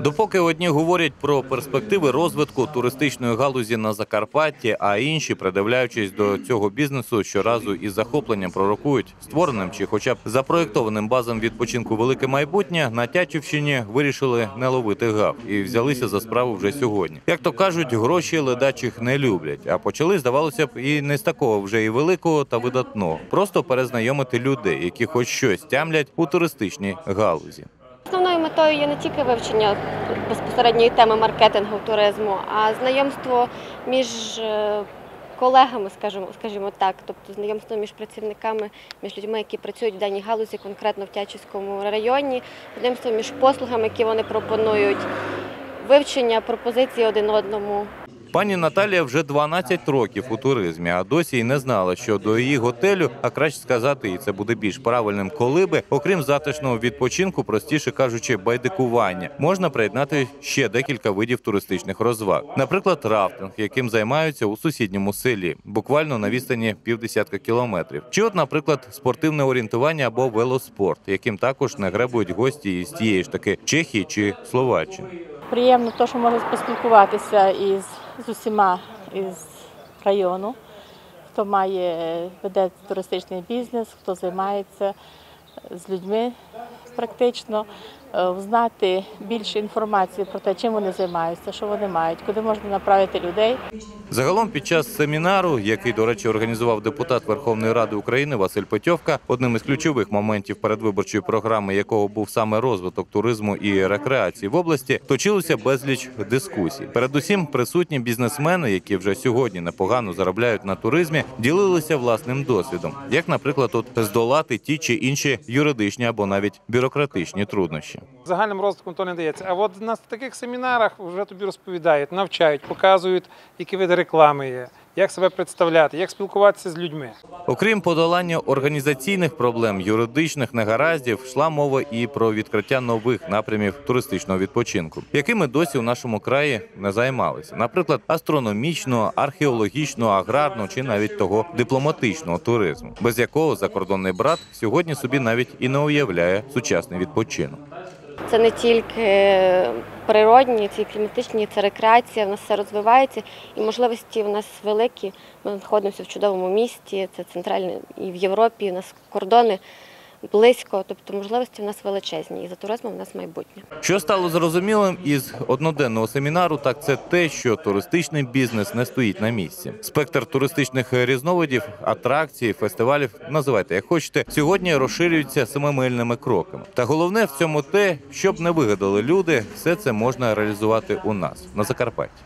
Допоки одні говорять про перспективи розвитку туристичної галузі на Закарпатті, а інші, придивляючись до цього бізнесу, щоразу із захопленням пророкують створеним чи, хоча б запроєктованим базам відпочинку велике майбутнє, на Тячівщині вирішили не ловити гав і взялися за справу вже сьогодні. Як то кажуть, гроші ледачих не люблять. А почали, здавалося б, і не з такого вже і великого та видатного, просто перезнайомити людей, які хоч щось тямлять у туристичній галузі. Основною метою є не тільки вивчення безпосередньої теми маркетингу туризму, а знайомство між е, колегами, скажімо, скажімо так, тобто знайомство між працівниками, між людьми, які працюють в даній галузі, конкретно в Тячівському районі, знайомство між послугами, які вони пропонують, вивчення пропозицій один одному. Пані Наталія вже 12 років у туризмі, а досі й не знала, що до її готелю, а краще сказати, і це буде більш правильним, коли би, окрім затишного відпочинку, простіше кажучи, байдикування, можна приєднати ще декілька видів туристичних розваг. Наприклад, рафтинг, яким займаються у сусідньому селі, буквально на відстані півдесятка кілометрів. Чи, от, наприклад, спортивне орієнтування або велоспорт, яким також не гребують гості із тієї ж таки Чехії чи Словаччини. Приємно, то, що можна поспілкуватися із з усіма із району, хто має веде туристичний бізнес, хто займається з людьми практично, знати більше інформації про те, чим вони займаються, що вони мають, куди можна направити людей. Загалом, під час семінару, який, до речі, організував депутат Верховної Ради України Василь Петьовка, одним із ключових моментів передвиборчої програми, якого був саме розвиток туризму і рекреації в області, точилося безліч дискусій. Передусім, присутні бізнесмени, які вже сьогодні непогано заробляють на туризмі, ділилися власним досвідом, як, наприклад, от здолати ті чи інші юридичні або навіть бюрократичні труднощі. Загальним розвитком то не дається. А от на таких семінарах вже тобі розповідають, навчають, показують, які види реклами є, як себе представляти, як спілкуватися з людьми. Окрім подолання організаційних проблем, юридичних негараздів, йшла мова і про відкриття нових напрямів туристичного відпочинку, якими досі у нашому краї не займалися. Наприклад, астрономічного, археологічного, аграрного чи навіть того дипломатичного туризму, без якого закордонний брат сьогодні собі навіть і не уявляє сучасний відпочинок. Це не тільки природні, це і кліматичні, це рекреація, в нас все розвивається і можливості в нас великі. Ми знаходимося в чудовому місті, це центральне і в Європі, у нас кордони близько, тобто можливості в нас величезні. І за туризмом в нас майбутнє. Що стало зрозумілим із одноденного семінару, так це те, що туристичний бізнес не стоїть на місці. Спектр туристичних різновидів, атракцій, фестивалів, називайте як хочете, сьогодні розширюється семимильними кроками. Та головне в цьому те, щоб не вигадали люди, все це можна реалізувати у нас на Закарпатті.